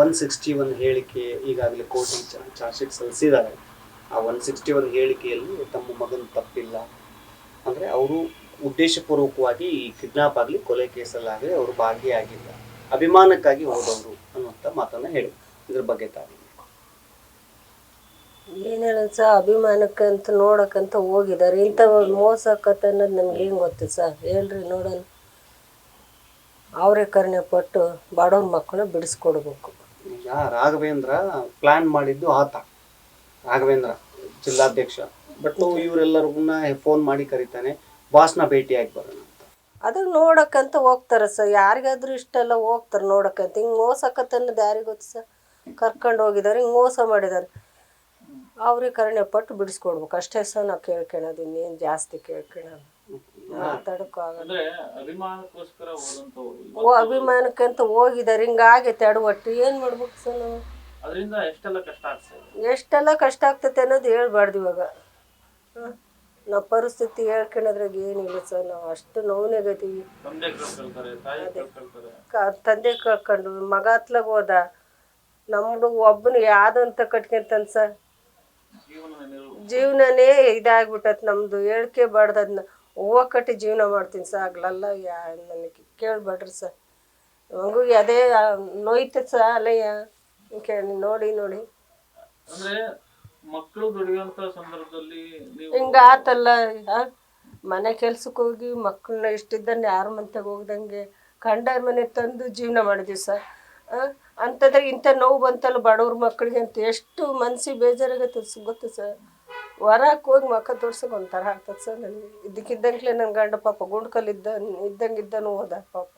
One sixty ಒಂದು ಹೇಳಿಕೆ ಈಗಾಗಲೇ ಕೋರ್ಟ್ ಚಾರ್ಜ್ ಶೀಟ್ ಸಲ್ಲಿಸಿದ್ದಾರೆ. ಆ ಒನ್ ಸಿಕ್ಸ್ಟಿ ಒಂದು ಹೇಳಿಕೆಯಲ್ಲಿ ತಮ್ಮ ಮಗನ ತಪ್ಪಿಲ್ಲ. ಅಂದರೆ ಅವರು ಉದ್ದೇಶಪೂರ್ವಕವಾಗಿ ಈ ಕಿಡ್ನಾಪ್ ಆಗಲಿ, ಕೊಲೆ ಕೇಸಲ್ಲಾಗಲಿ ಅವರು ಭಾಗಿಯಾಗಿಲ್ಲ. ಅಭಿಮಾನಕ್ಕಾಗಿ ಹೋದವರು ಅನ್ನುವಂಥ ಮಾತನ್ನು ಹೇಳಿ ಇದ್ರ ಬಗ್ಗೆ ತಾವು ಏನ್ ಹೇಳೋದು ಸರ್? ಅಭಿಮಾನಕ್ಕಂತ ನೋಡಕ್ಕಂತ ಹೋಗಿದ್ದಾರೆ. ಇಂಥ ಮೋಸ ಕತೆ ಅನ್ನೋದು ನಮ್ಗೆ ಹೆಂಗೆ ಗೊತ್ತು ಸರ್? ಹೇಳ್ರಿ, ನೋಡೋಣ. ಅವರೇ ಕರುಣೆ ಪಟ್ಟು ಬಡವ್ರ ಮಕ್ಕಳು ಬಿಡಿಸ್ಕೊಡ್ಬೇಕು. ಈಗ ರಾಘವೇಂದ್ರ ಪ್ಲಾನ್ ಮಾಡಿದ್ದು ಆತ ರಾಘವೇಂದ್ರ ಜಿಲ್ಲಾಧ್ಯಕ್ಷ. ಬಟ್ ಇವರೆಲ್ಲರಿಗೂ ಫೋನ್ ಮಾಡಿ ಕರೀತಾನೆ ಬಾಸ್ನ ಭೇಟಿಯಾಗಿ ಬರೋಣ ಅಂತ. ಅದನ್ನ ನೋಡಕ್ಕಂತ ಹೋಗ್ತಾರೆ ಸರ್ ಯಾರಿಗಾದ್ರೂ ಇಷ್ಟೆಲ್ಲ ಹೋಗ್ತಾರೆ ನೋಡಕ್ಕಂತ. ಹಿಂಗೆ ಮೋಸ ಕತೆ ಅನ್ನೋದು ಯಾರಿಗೆ ಗೊತ್ತು ಸರ್ ಕರ್ಕೊಂಡು ಹೋಗಿದ್ದಾರೆ ಹಿಂಗೆ ಮೋಸ ಮಾಡಿದ್ದಾರೆ. ಅವ್ರಿಗೆ ಕರುಣೆ ಪಟ್ಟು ಬಿಡಿಸ್ಕೊಡ್ಬೇಕು. ಅಷ್ಟೇ ಸರ್ ನಾವು ಕೇಳ್ಕೊಳೋದು ಇನ್ನೇನು ಜಾಸ್ತಿ ಕೇಳ್ಕೊಳೋದು ಮಾತಾಡೋಕ್ಕಾಗಲ್ಲ. ಅಭಿಮಾನಕ್ಕೋಸ್ಕರ ಓ ಅಭಿಮಾನಕ್ಕಂತ ಹೋಗಿದ್ದಾರೆ ಹಿಂಗಾಗಿ ತಡವಟ್ಟು. ಏನು ಮಾಡ್ಬೇಕು ಸರ್ ನಾವು? ಅದರಿಂದ ಎಷ್ಟೆಲ್ಲ ಕಷ್ಟ ಆಗ್ತದೆ ಎಷ್ಟೆಲ್ಲ ಕಷ್ಟ ಆಗ್ತೈತೆ ಅನ್ನೋದು ಹೇಳ್ಬಾರ್ದು ಇವಾಗ. ನಮ್ಮ ನಾವು ಪರಿಸ್ಥಿತಿ ಹೇಳ್ಕೊಳೋದ್ರಾಗ ಏನಿಲ್ಲ ಸರ್ ನಾವು ಅಷ್ಟು ನೋವಿನಾಗೈತೀವಿ ತಂದೆ ಕಳ್ಕೊಂಡು ಮಗ ಹತ್ಲಾಗ ಹೋದ ನಮ್ಮ ಒಬ್ಬನು ಯಾವ್ದಂತ ಕಟ್ಕೊಂತಾನ ಸರ್? ಜೀವನನೇ ಇದಾಗ್ಬಿಟ್ಟತ್ ನಮ್ದು. ಹೇಳ್ಕೆ ಬಾರ್ದು ಅದನ್ನ ಹೂವು ಕಟ್ಟಿ ಜೀವನ ಮಾಡ್ತೀನಿ ಸರ್ ಆಗ್ಲಲ್ಲ ಯಾ ನನಗೆ ಕೇಳ್ಬೇಡ್ರಿ ಸರ್. ಮಗುಗೆ ಅದೇ ನೋಯ್ತದೆ ಸರ್ ಅಲ್ಲಯ್ಯ ಕೇಳಿ ನೋಡಿ ನೋಡಿ. ಅಂದ್ರೆ ಮಕ್ಕಳು ದುಡಿಯುವಂತ ಸಂದರ್ಭದಲ್ಲಿ ನೀವು ಹಿಂಗ ಆತಲ್ಲ? ಮನೆ ಕೆಲ್ಸಕ್ಕೆ ಹೋಗಿ ಮಕ್ಕಳನ್ನ ಇಷ್ಟಿದ್ದನ್ನ ಯಾರ ಮಂತೆಗೆ ಹೋಗ್ದಂಗೆ ಕಂಡ ಮನೆ ತಂದು ಜೀವನ ಮಾಡಿದ್ವಿ ಸರ್. ಅಂಥದ್ರಾಗ ಇಂಥ ನೋವು ಬಂತಲ್ಲ ಬಡವ್ರ ಮಕ್ಕಳಿಗೆ ಅಂತ ಎಷ್ಟು ಮನ್ಸಿಗೆ ಬೇಜಾರಾಗತ್ತೆ ಗೊತ್ತು ಸರ್? ಹೊರಕ್ಕೆ ಹೋಗಿ ಮಕ್ಕ ತೋರ್ಸಕ್ಕೆ ಒಂಥರ ಆಗ್ತದೆ ಸರ್ ನನಗೆ. ಇದ್ದಕ್ಕಿದ್ದಂಗ್ಲೇ ನನ್ನ ಗಂಡ ಪಾಪ ಗುಂಡ್ಕಲ್ಲಿದ್ದ ಇದ್ದಂಗಿದ್ದನು ಹೋದ ಪಾಪ.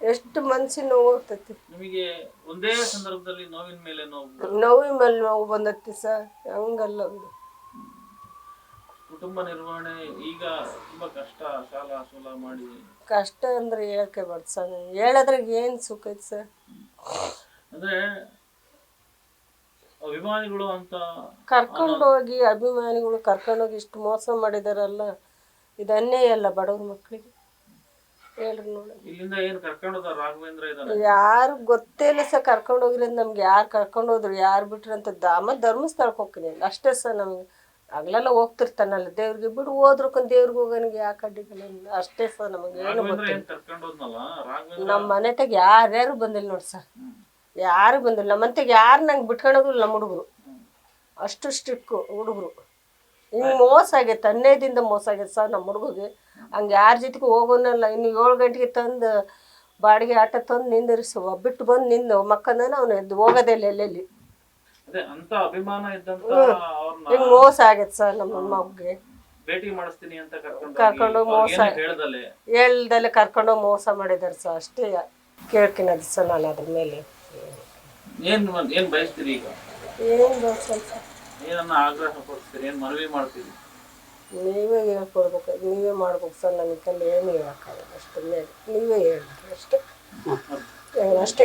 ಎಷ್ಟು ಮನ್ಸಿನ ನೋವು ಹೋಗ್ತೈತಿ ನಿಮಗೆ ಒಂದೇ ಸಂದರ್ಭದಲ್ಲಿ ನೋವಿನ ಮೇಲೆ ನೋವು ನೋವಿನ ಮೇಲೆ ನೋವು ಬಂದೈತಿ ಸರ್. ಹಂಗಲ್ಲ ಒಂದು. ಕುಟುಂಬ ನಿರ್ವಹಣೆ ಈಗ ತುಂಬಾ ಕಷ್ಟ ಸಾಲ ಸೂಲ ಮಾಡಿ. ಕಷ್ಟ ಅಂದ್ರೆ ಹೇಳಕ್ಕೆ ಬರ್ತ ಸರ್. ಹೇಳದ್ರಾಗ ಏನು ಸುಖ ಐತೆ ಸರ್? ಅಂದ್ರೆ ಅಭಿಮಾನಿಗಳು ಅಂತ ಕರ್ಕೊಂಡೋಗಿ ಅಭಿಮಾನಿಗಳು ಕರ್ಕೊಂಡೋಗಿ ಇಷ್ಟು ಮೋಸ ಮಾಡಿದಾರಲ್ಲ ಇದು ಅನ್ಯಾಯ ಅಲ್ಲ ಬಡವ್ರ ಮಕ್ಕಳಿಗೆ. ಹೇಳ್ರಿ ನೋಡಿ. ಇಲ್ಲಿಂದ ಏನ್ ಕರ್ಕೊಂಡೋದ ರಾಘವೇಂದ್ರ ಇದಾರೆ? ಯಾರು ಗೊತ್ತೇ ಇಲ್ಲ ಸರ್ ಕರ್ಕೊಂಡೋಗಿರೋದು ನಮ್ಗೆ ಯಾರು ಕರ್ಕೊಂಡೋದ್ರು ಯಾರು ಬಿಟ್ರು ಅಂತ ದಾಮ ಧರ್ಮಸ್ಥಳಕ್ಕೆ ಹೋಗ್ತೀನಿ ಅಷ್ಟೇ ಸರ್ ನಮ್ಗೆ. ಹಗಲೆಲ್ಲ ಹೋಗ್ತಿರ್ತಾನಲ್ಲ ದೇವ್ರಿಗೆ ಬಿಡು ಹೋದ್ರಕೊಂದು ದೇವ್ರಿಗೆ ಹೋಗೋನಿಗೆ ಯಾಕೆ ಅಡ್ಡಿಗಳು ಅಷ್ಟೇ ಸರ್ ನಮಗೆ ಏನು ರಾಘವೇಂದ್ರ ಗೊತ್ತಿಲ್ಲ. ರಾಘವೇಂದ್ರ ನಮ್ಮ ಮನೆತಾಗ ಯಾರ್ಯಾರು ಬಂದಿಲ್ಲ ನೋಡಿ ಸರ್. ಯಾರು ಬಂದಿಲ್ಲ. ನಮ್ಮಂತೆಗೆ ಯಾರು ನಂಗೆ ಬಿಟ್ಕೊಳೋದಿಲ್ಲ ನಮ್ಮ ಹುಡುಗರು. ಅಷ್ಟು ಸ್ಟ್ರಿಕ್ಕು ಹುಡುಗರು. ಹಿಂಗೆ ಮೋಸ ಆಗೈತೆ. ಹನ್ನೈದಿಂದ ಮೋಸ ಆಗೈತೆ ಸರ್ ನಮ್ಮ ಹುಡುಗಗೆ ಹಂಗೆ ಯಾರ ಜೊತೆಗೆ ಹೋಗೋನಲ್ಲ. ಇನ್ನು ಏಳು ಗಂಟೆಗೆ ತಂದು ಬಾಡಿಗೆ ಆಟ ತಂದು ನಿಂದಿರಿಸಿ ಬಿಟ್ಟು ಬಂದು ನಿಂದು ಮಕ್ಕಂದನ ಅವನು ಎದ್ದು ಹೋಗೋದೇ ಇಲ್ಲ ಎಲ್ಲೆಲ್ಲಿ. ಹಿಂಗೆ ಮೋಸ ಆಗೈತೆ ಸರ್ ನಮ್ಮ ಮಗ್ಗೆ ಕರ್ಕೊಂಡು ಮೋಸ ಹೇಳ್ದಲೆ ಹೇಳ್ದಲ್ಲೇ. ಕರ್ಕೊಂಡು ಮೋಸ ಮಾಡಿದಾರೆ ಸರ್. ಅಷ್ಟೇ ಕೇಳ್ಕಿನದು ಸರ್ ನಾನು ಅದ್ರ ಮೇಲೆ. ಏನ್ ಏನು ಬಯಸ್ತೀರಿ ಈಗ? ಏನು ಸ್ವಲ್ಪ. ಏನನ್ನ ಆಗ್ರಹ ಪಡಿಸ್ತೀರಿ ಏನು ಮನವಿ ಮಾಡ್ತೀರಿ? ನೀವೇ ಹೇಳ್ಕೊಡ್ಬೇಕು. ನೀವೇ ಮಾಡ್ಬೇಕು ಸರ್ ನನಗೆ ಕಲ್ಲಿ ಏನು ಹೇಳೋಕ್ಕಾಗಲ್ಲ. ಅಷ್ಟು. ಮೇಲೆ ನೀವೇ ಹೇಳಿ ಅಷ್ಟೇ. ಅಷ್ಟೇ.